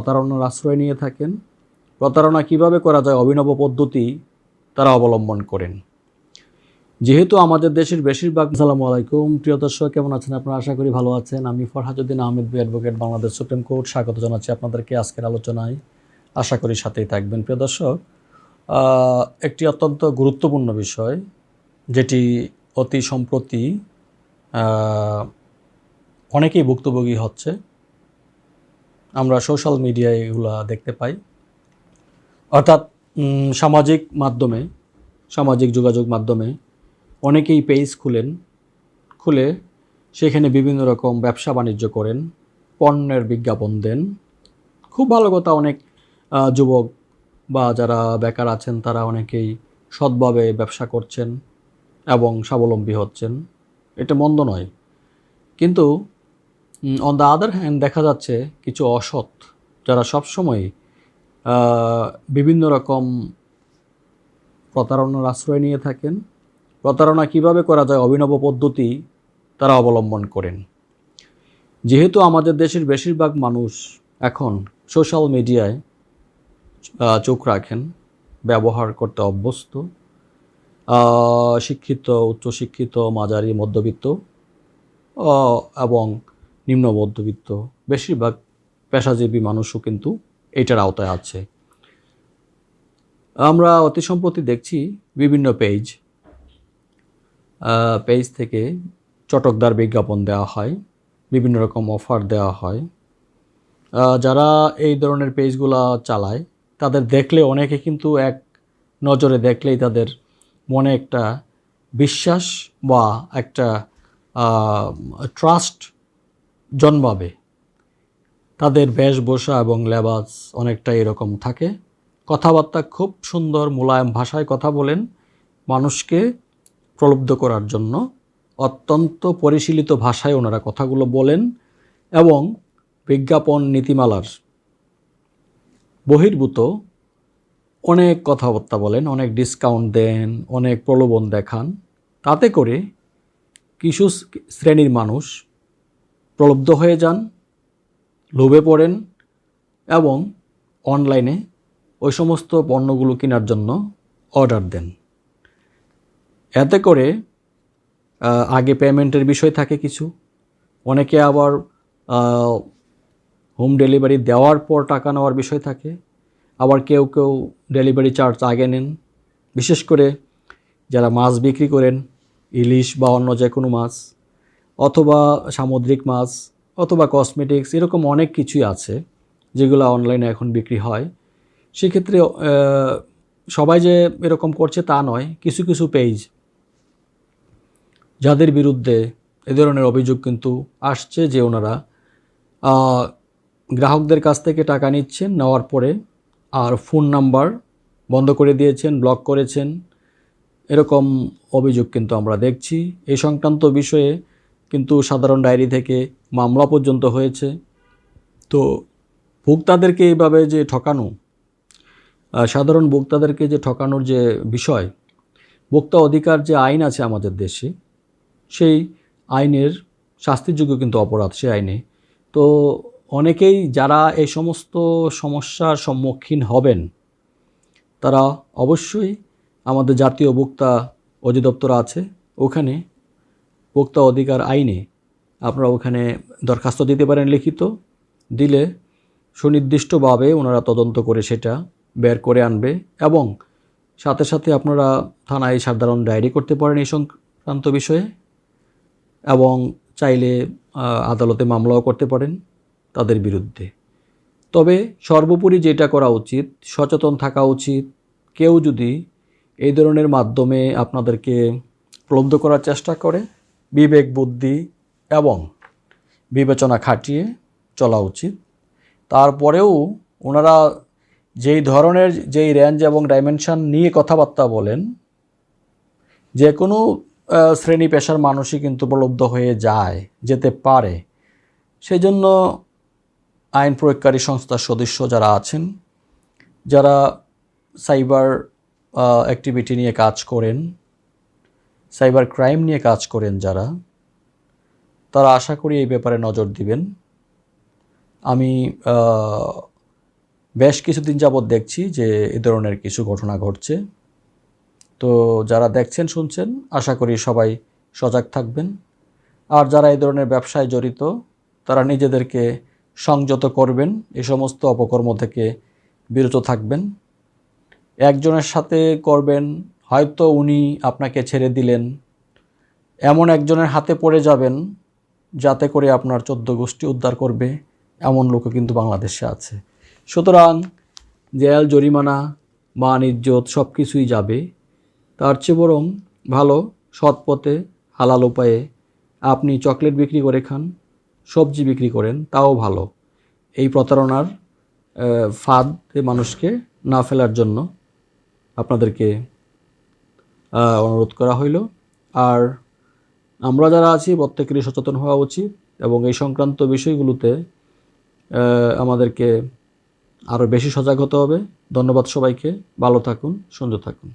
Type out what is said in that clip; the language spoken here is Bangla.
প্রতারণার আশ্রয় নিয়ে থাকেন। প্রতারণা কীভাবে করা যায় অভিনব পদ্ধতি তারা অবলম্বন করেন। যেহেতু আমাদের দেশের বেশিরভাগ আসসালামু আলাইকুম। প্রিয় দর্শক, কেমন আছেন? আপনারা আশা করি ভালো আছেন। আমি Farhajuddin Ahmed, B advocate, Bangladesh supreme court. স্বাগত জানাচ্ছি আপনাদেরকে আজকের আলোচনায়। আশা করি সাথেই থাকবেন। প্রিয় দর্শক একটি অত্যন্ত গুরুত্বপূর্ণ বিষয়, যেটি অতি সম্প্রতি অনেকেই ভুক্তভোগী হচ্ছে। আমরা সোশ্যাল মিডিয়ায় এগুলা দেখতে পাই। অর্থাৎ সামাজিক মাধ্যমে, সামাজিক যোগাযোগ মাধ্যমে অনেকেই পেজ খুলেন, খুলে সেখানে বিভিন্ন রকম ব্যবসা বাণিজ্য করেন, পণ্যের বিজ্ঞাপন দেন। খুব ভালো কথা, অনেক যুবক বা যারা বেকার আছেন, তারা অনেকেই সৎভাবে ব্যবসা করছেন এবং স্বাবলম্বী হচ্ছেন। এটা মন্দ নয়। কিন্তু অন দ্য আদার হ্যান্ড দেখা যাচ্ছে কিছু অসৎ যারা সবসময় বিভিন্ন রকম প্রতারণার আশ্রয় নিয়ে থাকেন। প্রতারণা কীভাবে করা যায়, অভিনব পদ্ধতি তারা অবলম্বন করেন। যেহেতু আমাদের দেশের বেশিরভাগ মানুষ এখন সোশ্যাল মিডিয়ায় চোখ রাখেন, ব্যবহার করতে অভ্যস্ত শিক্ষিত, উচ্চশিক্ষিত, মাঝারি, মধ্যবিত্ত এবং নিম্ন মধ্যবিত্ত, বেশিরভাগ পেশাজীবী মানুষও কিন্তু এটার আওতায় আছে। আমরা অতি সম্প্রতি দেখছি বিভিন্ন পেজ পেজ থেকে চটকদার বিজ্ঞাপন দেওয়া হয়, বিভিন্ন রকম অফার দেওয়া হয়। যারা এই ধরনের পেজগুলা চালায়, তাদের দেখলে অনেকে কিন্তু এক নজরে দেখলেই তাদের মনে একটা বিশ্বাস বা একটা ট্রাস্ট জন্মাবে। তাদের বেশভূষা এবং লেবাস অনেকটা এরকম থাকে। কথাবার্তা খুব সুন্দর মোলায়েম ভাষায় কথা বলেন মানুষকে প্রলুব্ধ করার জন্য। অত্যন্ত পরিশীলিত ভাষায় ওনারা কথাগুলো বলেন এবং বিজ্ঞাপন নীতিমালার বহির্ভূত অনেক কথাবার্তা বলেন, অনেক ডিসকাউন্ট দেন, অনেক প্রলোভন দেখান। তাতে করে কিছু শ্রেণির মানুষ প্রলুব্ধ হয়ে যান, লোভে পড়েন এবং অনলাইনে ওই সমস্ত পণ্যগুলো কেনার জন্য অর্ডার দেন। এতে করে আগে পেমেন্টের বিষয় থাকে কিছু। অনেকে আবার হোম ডেলিভারি দেওয়ার পর টাকা নেওয়ার বিষয় থাকে। আবার কেউ কেউ ডেলিভারি চার্জ আগে নেন। বিশেষ করে যারা মাছ বিক্রি করেন, ইলিশ বা অন্য যে কোনো মাছ অথবা সামুদ্রিক মাছ, অথবা কসমেটিক্স এরকম অনেক কিছুই আছে যেগুলো অনলাইনে এখন বিক্রি হয়। সেক্ষেত্রে সবাই যে এরকম করছে তা নয়, কিছু কিছু পেজ যাদের বিরুদ্ধে এ ধরনের অভিযোগ কিন্তু আসছে যে ওনারা গ্রাহকদের কাছ থেকে টাকা নিচ্ছেন, নেওয়ার পরে আর ফোন নাম্বার বন্ধ করে দিয়েছেন ব্লক করেছেন, এরকম অভিযোগ কিন্তু আমরা দেখছি। এই সংক্রান্ত বিষয়ে কিন্তু সাধারণ ডায়েরি থেকে মামলা পর্যন্ত হয়েছে। তো ভোক্তাদেরকে এইভাবে যে ঠকানো সাধারণ ভোক্তাদেরকে যে ঠকানোর যে বিষয়, ভোক্তা অধিকার যে আইন আছে আমাদের দেশে, সেই আইনের শাস্তিযোগ্য কিন্তু অপরাধ সে আইনে। তো অনেকেই যারা এই সমস্ত সমস্যার সম্মুখীন হবেন, তারা অবশ্যই আমাদের জাতীয় ভোক্তা অধিদপ্তর আছে, ওখানে ভোক্তা অধিকার আইনে আপনারা ওখানে দরখাস্ত দিতে পারেন লিখিত। দিলে সুনির্দিষ্টভাবে ওনারা তদন্ত করে সেটা বের করে আনবে এবং সাথে সাথে আপনারা থানায় সাধারণ ডায়েরি করতে পারেন এই সংক্রান্ত বিষয়ে এবং চাইলে আদালতে মামলাও করতে পারেন তাদের বিরুদ্ধে। তবে সর্বোপরি যেটা করা উচিত, সচেতন থাকা উচিত, কেউ যদি এই ধরনের মাধ্যমে আপনাদেরকে প্রলব্ধ করার চেষ্টা করে বিবেক বুদ্ধি এবং বিবেচনা খাটিয়ে চলা উচিত। তারপরেও ওনারা যেই ধরনের যেই রেঞ্জ এবং ডাইমেনশন নিয়ে কথাবার্তা বলেন যে কোনো শ্রেণি পেশার মানুষই কিন্তু প্রলব্ধ হয়ে যায়, যেতে পারে। সেই জন্য আইন প্রয়োগকারী সংস্থার সদস্য যারা আছেন, যারা সাইবার অ্যাক্টিভিটি নিয়ে কাজ করেন সাইবার ক্রাইম নিয়ে কাজ করেন যারা, তারা আশা করি এই ব্যাপারে নজর দিবেন। আমি বেশ কিছুদিন যাবৎ দেখছি যে এ ধরনের কিছু ঘটনা ঘটছে। তো যারা দেখছেন, শুনছেন, আশা করি সবাই সজাগ থাকবেন। আর যারা এই ধরনের ব্যবসায় জড়িত, তারা নিজেদেরকে সংযত করবেন, এ সমস্ত অপকর্ম থেকে বিরত থাকবেন। একজনের সাথে করবেন হয়তো উনি আপনাকে ছেড়ে দিলেন। এমন একজনের হাতে পড়ে যাবেন যাতে করে আপনার চোদ্দ গোষ্ঠী উদ্ধার করবে। এমন লোকও কিন্তু বাংলাদেশে আছে। সুতরাং জেল, জরিমানা, মান, ইজ্জত সব কিছুই যাবে। তার চেয়ে বরং ভালো, সৎ পথে, হালাল উপায়ে আপনি চকলেট বিক্রি করে খান, সবজি বিক্রি করেন, তাও ভালো। এই প্রতারণার ফাঁদে মানুষকে না ফেলার জন্য আপনাদেরকে অনুরোধ করা হইল। আর আমরা যারা আছি, প্রত্যেকেরই সচেতন হওয়া উচিত এবং এই সংক্রান্ত বিষয়গুলোতে আমাদেরকে আরও বেশি সজাগ হতে হবে। ধন্যবাদ সবাইকে। ভালো থাকুন, সুন্দর থাকুন।